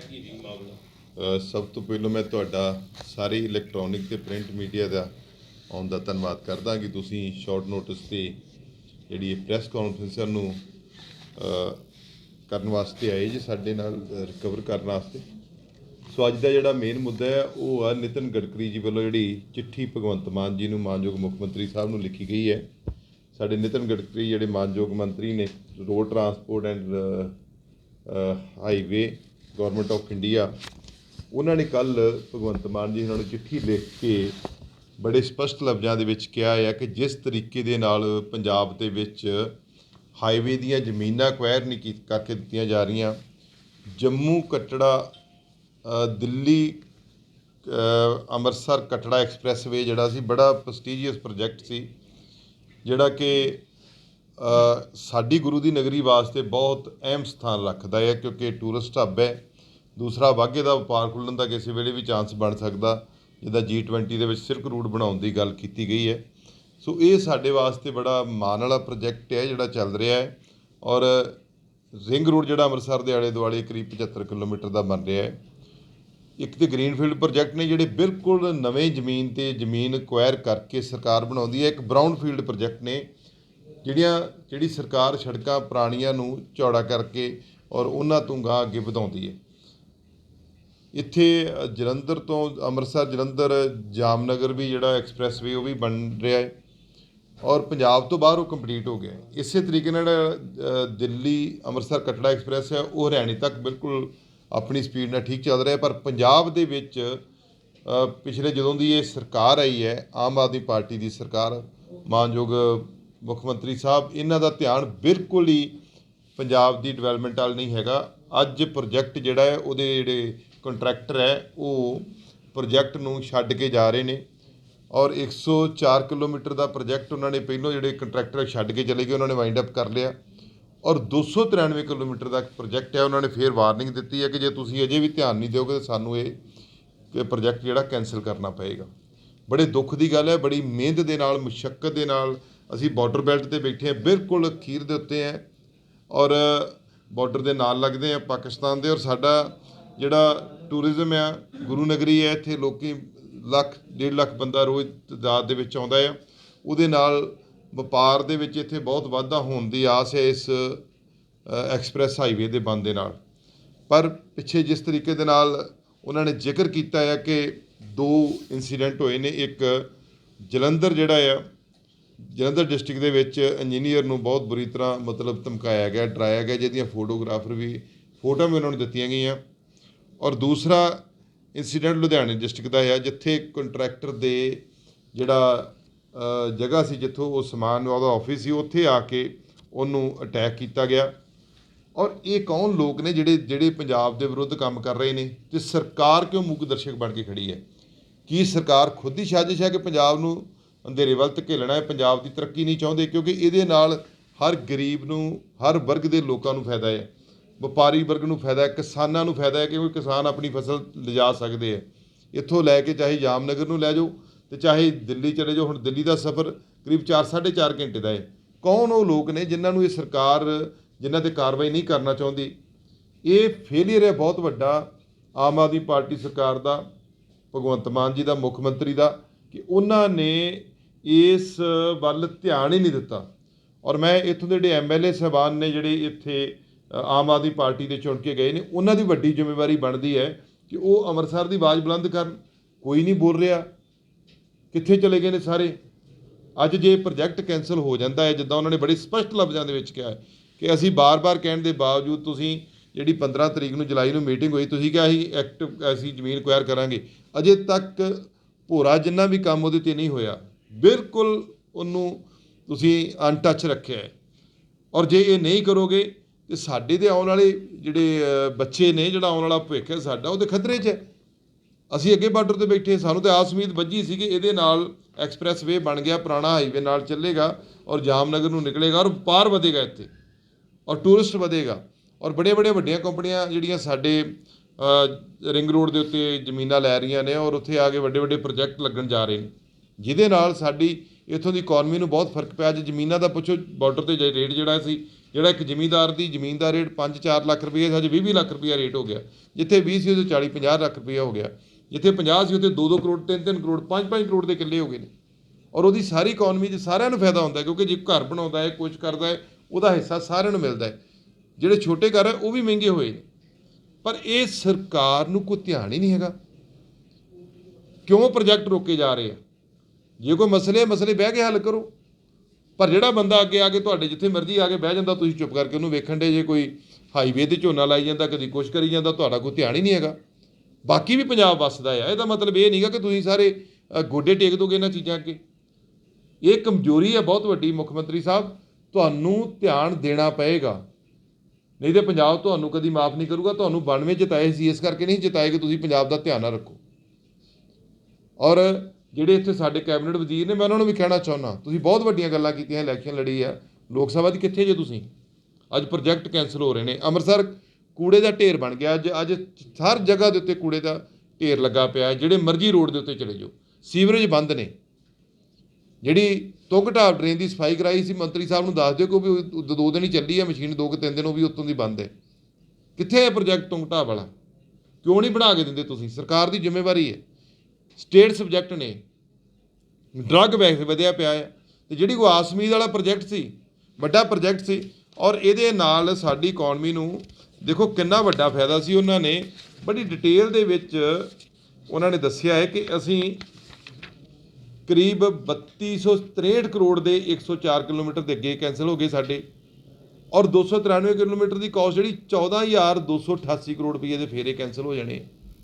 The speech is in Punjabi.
ਕੀ ਜੀ ਮਾਮਲਾ ਸਭ ਤੋਂ ਪਹਿਲਾਂ ਮੈਂ ਤੁਹਾਡਾ ਸਾਰੇ ਇਲੈਕਟ੍ਰੋਨਿਕ ਤੇ ਪ੍ਰਿੰਟ ਮੀਡੀਆ ਦਾ ਆਉਣ ਦਾ ਧੰਨਵਾਦ ਕਰਦਾ ਕਿ ਤੁਸੀਂ ਸ਼ਾਰਟ ਨੋਟਿਸ ਤੇ ਜਿਹੜੀ ਇਹ ਪ੍ਰੈਸ ਕਾਨਫਰੰਸ ਹੈ ਨੂੰ ਕਰਨ ਵਾਸਤੇ ਆਏ ਜੀ, ਸਾਡੇ ਨਾਲ ਰਿਕਵਰ ਕਰਨ ਵਾਸਤੇ। ਸੋ ਅੱਜ ਦਾ ਜਿਹੜਾ ਮੇਨ ਮੁੱਦਾ ਹੈ, ਉਹ ਆ ਨਿਤਨ ਗਡਕਰੀ ਜੀ ਵੱਲੋਂ ਜਿਹੜੀ ਚਿੱਠੀ ਭਗਵੰਤ ਮਾਨ ਜੀ ਨੂੰ ਮਾਨਯੋਗ ਮੁੱਖ ਮੰਤਰੀ ਸਾਹਿਬ ਨੂੰ ਲਿਖੀ ਗਈ ਹੈ। ਸਾਡੇ ਨਿਤਨ ਗਡਕਰੀ, ਜਿਹੜੇ ਮਾਨਯੋਗ ਮੰਤਰੀ ਨੇ road transport and highway government of India ਉਹਨਾਂ ਨੇ ਕੱਲ ਭਗਵੰਤ ਮਾਨ ਜੀ ਉਹਨਾਂ ਨੂੰ ਚਿੱਠੀ ਲਿਖ ਕੇ ਬੜੇ ਸਪਸ਼ਟ ਲਫ਼ਜ਼ਾਂ ਦੇ ਵਿੱਚ ਕਿਹਾ ਹੈ ਕਿ ਜਿਸ ਤਰੀਕੇ ਦੇ ਨਾਲ ਪੰਜਾਬ ਦੇ ਵਿੱਚ ਹਾਈਵੇ ਦੀਆਂ ਜ਼ਮੀਨਾਂ ਐਕਵਾਇਰ ਨਹੀਂ ਕੀ ਕਰਕੇ ਦਿੱਤੀਆਂ ਜਾ ਰਹੀਆਂ, ਜੰਮੂ ਕਟੜਾ ਦਿੱਲੀ ਅੰਮ੍ਰਿਤਸਰ ਕਟੜਾ ਐਕਸਪ੍ਰੈਸਵੇ ਜਿਹੜਾ ਸੀ, ਬੜਾ ਪ੍ਰੈਸਟੀਜੀਅਸ ਪ੍ਰੋਜੈਕਟ ਸੀ, ਜਿਹੜਾ ਕਿ ਸਾਡੀ ਗੁਰੂ ਦੀ ਨਗਰੀ ਵਾਸਤੇ ਬਹੁਤ ਅਹਿਮ ਸਥਾਨ ਰੱਖਦਾ ਹੈ ਕਿਉਂਕਿ ਟੂਰਿਸਟ ਹੱਬ ਹੈ। ਦੂਸਰਾ ਵਾਘੇ ਦਾ ਵਪਾਰ ਖੁੱਲਣ ਦਾ ਕਿਸੇ ਵੇਲੇ ਵੀ ਚਾਂਸ ਬਣ ਸਕਦਾ, ਜਿੱਦਾਂ G20 ਦੇ ਵਿੱਚ ਸਿਰਕ ਰੂਟ ਬਣਾਉਣ ਦੀ ਗੱਲ ਕੀਤੀ ਗਈ ਹੈ। ਸੋ ਇਹ ਸਾਡੇ ਵਾਸਤੇ ਬੜਾ ਮਾਣ ਵਾਲਾ ਪ੍ਰੋਜੈਕਟ ਹੈ ਜਿਹੜਾ ਚੱਲ ਰਿਹਾ ਹੈ ਔਰ ਰਿੰਗ ਰੋਡ ਜਿਹੜਾ ਅੰਮ੍ਰਿਤਸਰ ਦੇ ਆਲੇ ਦੁਆਲੇ ਕਰੀਬ 75 ਕਿਲੋਮੀਟਰ ਦਾ ਬਣ ਰਿਹਾ ਹੈ। ਇੱਕ ਤੇ ਗ੍ਰੀਨਫੀਲਡ ਪ੍ਰੋਜੈਕਟ ਨੇ ਜਿਹੜੇ ਬਿਲਕੁਲ ਨਵੇਂ ਜ਼ਮੀਨ ਤੇ ਜ਼ਮੀਨ ਐਕਵਾਇਰ ਕਰਕੇ ਸਰਕਾਰ ਬਣਾਉਂਦੀ ਹੈ, ਇੱਕ ਬਰਾਊਨ ਫੀਲਡ ਪ੍ਰੋਜੈਕਟ ਨੇ ਜਿਹੜੀਆਂ, ਜਿਹੜੀ ਸਰਕਾਰ ਸੜਕਾਂ ਪੁਰਾਣੀਆਂ ਨੂੰ ਚੌੜਾ ਕਰਕੇ ਔਰ ਉਹਨਾਂ ਤੋਂ ਗਾਂ ਅੱਗੇ ਵਧਾਉਂਦੀ ਹੈ। ਇੱਥੇ ਜਲੰਧਰ ਤੋਂ ਅੰਮ੍ਰਿਤਸਰ, ਜਲੰਧਰ, ਜਾਮਨਗਰ ਵੀ ਜਿਹੜਾ ਐਕਸਪ੍ਰੈਸਵੇ ਉਹ ਵੀ ਬਣ ਰਿਹਾ ਹੈ ਔਰ ਪੰਜਾਬ ਤੋਂ ਬਾਹਰ ਉਹ ਕੰਪਲੀਟ ਹੋ ਗਿਆ ਇਸੇ ਤਰੀਕੇ ਨਾਲ ਦਿੱਲੀ, ਅੰਮ੍ਰਿਤਸਰ, ਕਟੜਾ ਐਕਸਪ੍ਰੈਸ ਹੈ, ਉਹ ਹਰਿਆਣੇ ਤੱਕ ਬਿਲਕੁਲ ਆਪਣੀ ਸਪੀਡ ਨਾਲ ਠੀਕ ਚੱਲ ਰਿਹਾ ਪਰ ਪੰਜਾਬ ਦੇ ਵਿੱਚ ਪਿਛਲੇ ਜਦੋਂ ਦੀ ਇਹ ਸਰਕਾਰ ਆਈ ਹੈ, ਆਮ ਆਦਮੀ ਪਾਰਟੀ ਦੀ ਸਰਕਾਰ, ਮਾਨਯੋਗ ਮੁੱਖ ਮੰਤਰੀ ਸਾਹਿਬ, ਇਹਨਾਂ ਦਾ ਧਿਆਨ ਬਿਲਕੁਲ ਹੀ ਪੰਜਾਬ ਦੀ ਡਿਵੈਲਪਮੈਂਟ ਵੱਲ ਨਹੀਂ ਹੈਗਾ। ਅੱਜ ਪ੍ਰੋਜੈਕਟ ਜਿਹੜਾ ਹੈ, ਉਹਦੇ ਜਿਹੜੇ ਕੰਟਰੈਕਟਰ ਹੈ, ਉਹ ਪ੍ਰੋਜੈਕਟ ਨੂੰ ਛੱਡ ਕੇ ਜਾ ਰਹੇ ਨੇ ਔਰ 104 ਕਿਲੋਮੀਟਰ ਦਾ ਪ੍ਰੋਜੈਕਟ ਉਹਨਾਂ ਨੇ ਪਹਿਲੋਂ ਜਿਹੜੇ ਕੰਟਰੈਕਟਰ ਛੱਡ ਕੇ ਚਲੇ ਗਏ, ਉਹਨਾਂ ਨੇ ਵਾਈਂਡ ਅਪ ਕਰ ਲਿਆ। ਔਰ 293 ਕਿਲੋਮੀਟਰ ਦਾ ਪ੍ਰੋਜੈਕਟ ਹੈ, ਉਹਨਾਂ ਨੇ ਫੇਰ ਵਾਰਨਿੰਗ ਦਿੱਤੀ ਹੈ ਕਿ ਜੇ ਤੁਸੀਂ ਅਜੇ ਵੀ ਧਿਆਨ ਨਹੀਂ ਦਿਓਗੇ, ਤਾਂ ਸਾਨੂੰ ਇਹ ਪ੍ਰੋਜੈਕਟ ਜਿਹੜਾ ਕੈਨਸਲ ਕਰਨਾ ਪਏਗਾ। ਬੜੇ ਦੁੱਖ ਦੀ ਗੱਲ ਹੈ, ਬੜੀ ਮਿਹਨਤ ਦੇ ਨਾਲ ਮੁਸ਼ਕਲ ਦੇ ਨਾਲ ਅਸੀਂ ਬਾਰਡਰ ਬੈਲਟ ਤੇ ਬੈਠੇ ਹਾਂ, ਬਿਲਕੁਲ ਅਖੀਰ ਦੇ ਉੱਤੇ ਹੈ ਔਰ ਬਾਰਡਰ ਦੇ ਨਾਲ ਲੱਗਦੇ ਆ ਪਾਕਿਸਤਾਨ ਦੇ ਔਰ ਸਾਡਾ ਜਿਹੜਾ ਟੂਰਿਜ਼ਮ ਆ, ਗੁਰੂ ਨਗਰੀ ਹੈ, ਇੱਥੇ ਲੋਕੀ ਲੱਖ, ਡੇਢ ਲੱਖ ਬੰਦਾ ਰੋਜ਼ ਤਦਾਦ ਦੇ ਵਿੱਚ ਆਉਂਦਾ ਆ ਉਹਦੇ ਨਾਲ ਵਪਾਰ ਦੇ ਵਿੱਚ ਇੱਥੇ ਬਹੁਤ ਵਾਧਾ ਹੋਣ ਦੀ ਆਸ ਹੈ ਇਸ ਐਕਸਪ੍ਰੈਸ ਹਾਈਵੇ ਦੇ ਬੰਦ ਦੇ ਨਾਲ। ਪਰ ਪਿੱਛੇ ਜਿਸ ਤਰੀਕੇ ਦੇ ਨਾਲ ਉਹਨਾਂ ਨੇ ਜ਼ਿਕਰ ਕੀਤਾ ਹੈ ਕਿ ਦੋ ਇਨਸੀਡੈਂਟ ਹੋਏ ਨੇ, ਇੱਕ ਜਲੰਧਰ ਜਿਹੜਾ ਆ ਜਲੰਧਰ ਡਿਸਟ੍ਰਿਕਟ ਦੇ ਵਿੱਚ ਇੰਜੀਨੀਅਰ ਨੂੰ ਬਹੁਤ ਬੁਰੀ ਤਰ੍ਹਾਂ ਮਤਲਬ ਧਮਕਾਇਆ ਗਿਆ, ਡਰਾਇਆ ਗਿਆ, ਜਿਹਦੀਆਂ ਫੋਟੋਗ੍ਰਾਫਰ ਵੀ ਫੋਟੋਆਂ ਵੀ ਉਹਨਾਂ ਨੂੰ ਦਿੱਤੀਆਂ ਗਈਆਂ। ਔਰ ਦੂਸਰਾ ਇਨਸੀਡੈਂਟ ਲੁਧਿਆਣੇ ਡਿਸਟ੍ਰਿਕਟ ਦਾ ਹੈ ਜਿੱਥੇ ਕੰਟਰੈਕਟਰ ਦੇ ਜਿਹੜਾ ਜਗ੍ਹਾ ਸੀ ਜਿੱਥੋਂ ਉਹ ਸਮਾਨ ਉਹਦਾ ਆਫਿਸ ਸੀ, ਉੱਥੇ ਆ ਕੇ ਉਹਨੂੰ ਅਟੈਕ ਕੀਤਾ ਗਿਆ। ਔਰ ਇਹ ਕੌਣ ਲੋਕ ਨੇ ਜਿਹੜੇ ਜਿਹੜੇ ਪੰਜਾਬ ਦੇ ਵਿਰੁੱਧ ਕੰਮ ਕਰ ਰਹੇ ਨੇ? ਤੇ ਸਰਕਾਰ ਕਿਉਂ ਮੁੱਖ ਦਰਸ਼ਕ ਬਣ ਕੇ ਖੜੀ ਹੈ? ਕੀ ਸਰਕਾਰ ਖੁਦ ਹੀ ਸਾਜ਼ਿਸ਼ ਹੈ ਕਿ ਪੰਜਾਬ ਨੂੰ ਅੰਧੇਰੇ ਵੱਲ ਧਕੇਲਣਾ ਹੈ, ਪੰਜਾਬ ਦੀ ਤਰੱਕੀ ਨਹੀਂ ਚਾਹੁੰਦੇ ਕਿਉਂਕਿ ਇਹਦੇ ਨਾਲ ਹਰ ਗਰੀਬ ਨੂੰ, ਹਰ ਵਰਗ ਦੇ ਲੋਕਾਂ ਨੂੰ ਫਾਇਦਾ ਹੈ। ਵਪਾਰੀ ਵਰਗ ਨੂੰ ਫਾਇਦਾ ਹੈ, ਕਿਸਾਨਾਂ ਨੂੰ ਫਾਇਦਾ ਹੈ ਕਿਉਂਕਿ ਕਿਸਾਨ ਆਪਣੀ ਫਸਲ ਲਿਜਾ ਸਕਦੇ ਹੈ। ਇੱਥੋਂ ਲੈ ਕੇ ਚਾਹੇ ਜਾਮਨਗਰ ਨੂੰ ਲੈ ਜਾਓ ਤੇ ਚਾਹੇ ਦਿੱਲੀ ਚਲੇ ਜਾਓ, ਹੁਣ ਦਿੱਲੀ ਦਾ ਸਫ਼ਰ ਕਰੀਬ 4 4.5 ਘੰਟੇ ਦਾ ਹੈ। ਕੌਣ ਉਹ ਲੋਕ ਨੇ ਜਿਨ੍ਹਾਂ ਨੂੰ ਇਹ ਸਰਕਾਰ, ਜਿਨ੍ਹਾਂ ਤੇ ਕਾਰਵਾਈ ਨਹੀਂ ਕਰਨਾ ਚਾਹੁੰਦੀ? ਇਹ ਫੇਲਿਅਰ ਹੈ ਬਹੁਤ ਵੱਡਾ। ਆਮ ਆਦਮੀ ਪਾਰਟੀ ਸਰਕਾਰ ਦਾ, ਭਗਵੰਤ ਮਾਨ ਜੀ ਦਾ, ਮੁੱਖ ਮੰਤਰੀ ਦਾ, ਕਿ ਉਹਨਾਂ ਨੇ ਇਸ ਵੱਲ ਧਿਆਨ ਹੀ ਨਹੀਂ ਦਿੱਤਾ। ਔਰ ਮੈਂ ਇੱਥੋਂ ਦੇ ਜਿਹੜੇ ਐਮਐਲਏ ਸਾਹਿਬਾਨ ਨੇ ਜਿਹੜੇ ਇੱਥੇ ਆਮ ਆਦਮੀ ਪਾਰਟੀ ਦੇ ਚੁਣ ਕੇ ਗਏ ਨੇ, ਉਹਨਾਂ ਦੀ ਵੱਡੀ ਜ਼ਿੰਮੇਵਾਰੀ ਬਣਦੀ ਹੈ ਕਿ ਉਹ ਅੰਮ੍ਰਿਤਸਰ ਦੀ ਆਵਾਜ਼ ਬੁਲੰਦ ਕਰਨ। ਕੋਈ ਨਹੀਂ ਬੋਲ ਰਿਹਾ। ਕਿੱਥੇ ਚਲੇ ਗਏ ਨੇ ਸਾਰੇ? ਅੱਜ ਜੇ ਪ੍ਰੋਜੈਕਟ ਕੈਨਸਲ ਹੋ ਜਾਂਦਾ ਹੈ, ਜਿੱਦਾਂ ਉਹਨਾਂ ਨੇ ਬੜੇ ਸਪਸ਼ਟ ਲਫ਼ਜ਼ਾਂ ਦੇ ਵਿੱਚ ਕਿਹਾ ਹੈ ਕਿ ਅਸੀਂ ਬਾਰ-ਬਾਰ ਕਹਿਣ ਦੇ ਬਾਵਜੂਦ ਤੁਸੀਂ ਜਿਹੜੀ 15 ਤਰੀਕ ਨੂੰ ਜੁਲਾਈ ਨੂੰ ਮੀਟਿੰਗ ਹੋਈ, ਤੁਸੀਂ ਕਿਹਾ ਸੀ ਐਕਟ ਅਸੀਂ ਜ਼ਮੀਨ ਕੁਆਇਰ ਕਰਾਂਗੇ। ਅਜੇ ਤੱਕ ਭੋਰਾ ਜਿੰਨਾ ਵੀ ਕੰਮ ਉਹਦੇ ਤੇ ਨਹੀਂ ਹੋਇਆ। ਬਿਲਕੁਲ ਉਹਨੂੰ ਤੁਸੀਂ ਅਨਟੱਚ ਰੱਖਿਆ ਹੈ। ਔਰ ਜੇ ਇਹ ਨਹੀਂ ਕਰੋਗੇ, ਤੇ ਸਾਡੇ ਦੇ ਆਉਣ ਵਾਲੇ ਜਿਹੜੇ ਬੱਚੇ ਨੇ, ਜਿਹੜਾ ਆਉਣ ਵਾਲਾ ਭਵਿੱਖ ਹੈ ਸਾਡਾ ਉਹਦੇ ਖਤਰੇ 'ਚ ਹੈ। ਅਸੀਂ ਅੱਗੇ ਬਾਰਡਰ ਤੇ ਬੈਠੇ ਸਾਨੂੰ ਤੇ ਆਸ ਉਮੀਦ ਵੱਜੀ ਸੀ ਕਿ ਇਹਦੇ ਨਾਲ ਐਕਸਪ੍ਰੈਸ ਵੇ ਬਣ ਗਿਆ, ਪੁਰਾਣਾ ਹਾਈਵੇ ਨਾਲ ਚੱਲੇਗਾ ਔਰ ਜਾਮਨਗਰ ਨੂੰ ਨਿਕਲੇਗਾ ਔਰ ਪਾਰ ਵਧੇਗਾ ਇੱਥੇ ਔਰ ਟੂਰਿਸਟ ਵਧੇਗਾ ਔਰ ਬੜੇ ਬੜੇ ਵੱਡੀਆਂ ਕੰਪਨੀਆਂ ਜਿਹੜੀਆਂ ਸਾਡੇ ਰਿੰਗ ਰੋਡ ਦੇ ਉੱਤੇ ਜ਼ਮੀਨਾਂ ਲੈ ਰਹੀਆਂ ਨੇ ਔਰ ਉੱਥੇ ਆ ਕੇ ਵੱਡੇ ਵੱਡੇ ਪ੍ਰੋਜੈਕਟ ਲੱਗਣ ਜਾ ਰਹੇ ਨੇ। ਜਿਹਦੇ ਨਾਲ ਸਾਡੀ ਇੱਥੋਂ ਦੀ ਇਕਨੋਮੀ ਨੂੰ ਬਹੁਤ ਫ਼ਰਕ ਪਿਆ। ਅੱਜ ਜ਼ਮੀਨਾਂ ਦਾ ਪੁੱਛੋ ਬਾਰਡਰ ਤੇ ਜੇ ਰੇਟ ਜਿਹੜਾ ਸੀ, ਜਿਹੜਾ ਇੱਕ ਜ਼ਮੀਂਦਾਰ ਦੀ ਜ਼ਮੀਨ ਦਾ ਰੇਟ 5-4 ਲੱਖ ਰੁਪਏ ਸੀ ਅੱਜ 20 ਲੱਖ ਰੁਪਏ ਰੇਟ ਹੋ ਗਿਆ। ਜਿੱਥੇ 20 ਸੀ, ਉਹਦੇ 40-50 ਲੱਖ ਰੁਪਏ ਹੋ ਗਿਆ। ਜਿੱਥੇ 50 ਸੀ, ਉੱਥੇ 2-2 ਕਰੋੜ 3-3 ਕਰੋੜ 5-5 ਕਰੋੜ ਦੇ ਕਿੱਲੇ ਹੋ ਗਏ ਨੇ। ਔਰ ਉਹਦੀ ਸਾਰੀ ਇਕਨੋਮੀ 'ਚ ਸਾਰਿਆਂ ਨੂੰ ਫਾਇਦਾ ਹੁੰਦਾ ਕਿਉਂਕਿ ਜੇ ਘਰ ਬਣਾਉਂਦਾ ਹੈ ਕੁਝ ਕਰਦਾ ਹੈ, ਉਹਦਾ ਹਿੱਸਾ ਸਾਰਿਆਂ ਨੂੰ ਮਿਲਦਾ ਹੈ। ਜਿਹੜੇ ਛੋਟੇ ਘਰ ਹੈ, ਉਹ ਵੀ ਮਹਿੰਗੇ ਹੋਏ ਨੇ। ਪਰ ਇਹ ਸਰਕਾਰ ਨੂੰ ਕੋਈ ਧਿਆਨ ਹੀ ਨਹੀਂ ਹੈਗਾ। ਕਿਉਂ ਪ੍ਰੋਜੈਕਟ ਰੋਕੇ ਜਾ ਰਹੇ ਆ? ਜੇ ਕੋਈ ਮਸਲੇ ਮਸਲੇ ਬਹਿ ਕੇ ਹੱਲ ਕਰੋ। ਪਰ ਜਿਹੜਾ ਬੰਦਾ ਅੱਗੇ ਆ ਕੇ ਤੁਹਾਡੇ ਜਿੱਥੇ ਮਰਜ਼ੀ ਆ ਕੇ ਬਹਿ ਜਾਂਦਾ, ਤੁਸੀਂ ਚੁੱਪ ਕਰਕੇ ਉਹਨੂੰ ਵੇਖਣ ਦੇ ਜੇ ਕੋਈ ਹਾਈਵੇ ਤੇ ਝੋਨਾ ਲਾਈ ਜਾਂਦਾ, ਕਦੀ ਕੁਛ ਕਰੀ ਜਾਂਦਾ, ਤੁਹਾਡਾ ਕੋਈ ਧਿਆਨ ਹੀ ਨਹੀਂ ਹੈਗਾ। ਬਾਕੀ ਵੀ ਪੰਜਾਬ ਵੱਸਦਾ ਆ। ਇਹਦਾ ਮਤਲਬ ਇਹ ਨਹੀਂਗਾ ਕਿ ਤੁਸੀਂ ਸਾਰੇ ਗੋਡੇ ਟੇਕ ਦੋਗੇ ਇਹਨਾਂ ਚੀਜ਼ਾਂ ਅੱਗੇ। ਇਹ ਕਮਜ਼ੋਰੀ ਹੈ ਬਹੁਤ ਵੱਡੀ, ਮੁੱਖ ਮੰਤਰੀ ਸਾਹਿਬ। ਤੁਹਾਨੂੰ ਧਿਆਨ ਦੇਣਾ ਪਏਗਾ। ਨਹੀਂ ਤੇ ਪੰਜਾਬ ਤੁਹਾਨੂੰ ਕਦੀ ਮਾਫ ਨਹੀਂ ਕਰੂਗਾ। ਤੁਹਾਨੂੰ 92 ਜਿਤਾਏ ਸੀ, ਇਸ ਕਰਕੇ ਨਹੀਂ ਜਿਤਾਏ ਕਿ ਤੁਸੀਂ ਪੰਜਾਬ ਦਾ ਧਿਆਨ ਨਾ ਰੱਖੋ। ਔਰ ਜਿਹੜੇ ਇੱਥੇ ਸਾਡੇ ਕੈਬਨਿਟ ਵਜ਼ੀਰ ਨੇ, ਮੈਂ ਉਹਨਾਂ ਨੂੰ ਵੀ ਕਹਿਣਾ ਚਾਹੁੰਦਾ, ਤੁਸੀਂ ਬਹੁਤ ਵੱਡੀਆਂ ਗੱਲਾਂ ਕੀਤੀਆਂ, ਇਲੈਕਸ਼ਨ ਲੜੀ ਆ। ਲੋਕ ਸਭਾ 'ਚ ਕਿੱਥੇ ਜੇ ਤੁਸੀਂ? ਅੱਜ ਪ੍ਰੋਜੈਕਟ ਕੈਨਸਲ ਹੋ ਰਹੇ ਨੇ। ਅੰਮ੍ਰਿਤਸਰ ਕੂੜੇ ਦਾ ਢੇਰ ਬਣ ਗਿਆ। ਅੱਜ ਅੱਜ ਹਰ ਜਗ੍ਹਾ ਦੇ ਉੱਤੇ ਕੂੜੇ ਦਾ ਢੇਰ ਲੱਗਾ ਪਿਆ। ਹੈ ਜਿਹੜੇ ਮਰਜ਼ੀ ਰੋਡ ਦੇ ਉੱਤੇ ਚਲੇ ਜਾਓ। ਸੀਵਰੇਜ ਬੰਦ ਨੇ। ਜਿਹੜੀ ਤੁੰਗ ਢਾਬ ਡਰੇਨ ਦੀ ਸਫ਼ਾਈ ਕਰਾਈ ਸੀ, ਮੰਤਰੀ ਸਾਹਿਬ ਨੂੰ ਦੱਸ ਦਿਓ ਕਿ ਉਹ ਦੋ- ਦਿਨ ਹੀ ਚੱਲੀ ਹੈ ਮਸ਼ੀਨ, ਦੋ ਕਿ ਤਿੰਨ ਦਿਨ ਉਹ ਵੀ ਉੱਤੋਂ ਦੀ ਬੰਦ ਹੈ। ਕਿੱਥੇ ਹੈ ਪ੍ਰੋਜੈਕਟ ਤੁੰਗ ਢਾਬ ਵਾਲਾ? ਕਿਉਂ ਨਹੀਂ ਬਣਾ ਕੇ ਦਿੰਦੇ ਤੁਸੀਂ? ਸਰਕਾਰ ਦੀ ਜ਼ਿੰਮੇਵਾਰੀ ਹੈ। ਸਟੇਟ ਸਬਜੈਕਟ ਨੇ। ਡਰੱਗ ਵੈਕਸ ਵਧਿਆ ਪਿਆ ਹੈ। ਤੇ ਜਿਹੜੀ ਕੋ ਆਸਮੀਦ ਵਾਲਾ ਪ੍ਰੋਜੈਕਟ ਸੀ, ਵੱਡਾ ਪ੍ਰੋਜੈਕਟ ਸੀ, ਔਰ ਇਹਦੇ ਨਾਲ ਸਾਡੀ ਇਕਨੋਮੀ ਨੂੰ ਦੇਖੋ ਕਿੰਨਾ ਵੱਡਾ ਫਾਇਦਾ ਸੀ ਉਹਨਾਂ ਨੇ। ਬੜੀ ਡਿਟੇਲ ਦੇ ਵਿੱਚ ਉਹਨਾਂ ਨੇ ਦੱਸਿਆ ਹੈ ਕਿ ਅਸੀਂ ਕਰੀਬ 3263 ਕਰੋੜ ਦੇ 104 ਕਿਲੋਮੀਟਰ ਦੇ ਅੱਗੇ ਕੈਨਸਲ ਹੋ ਗਏ ਸਾਡੇ। ਔਰ 293 ਕਿਲੋਮੀਟਰ ਦੀ ਕਾਸਟ ਜਿਹੜੀ 14288 ਕਰੋੜ ਰੁਪਏ ਦੇ ਫੇਰੇ ਕੈਨਸਲ ਹੋ ਜਾਣੇ।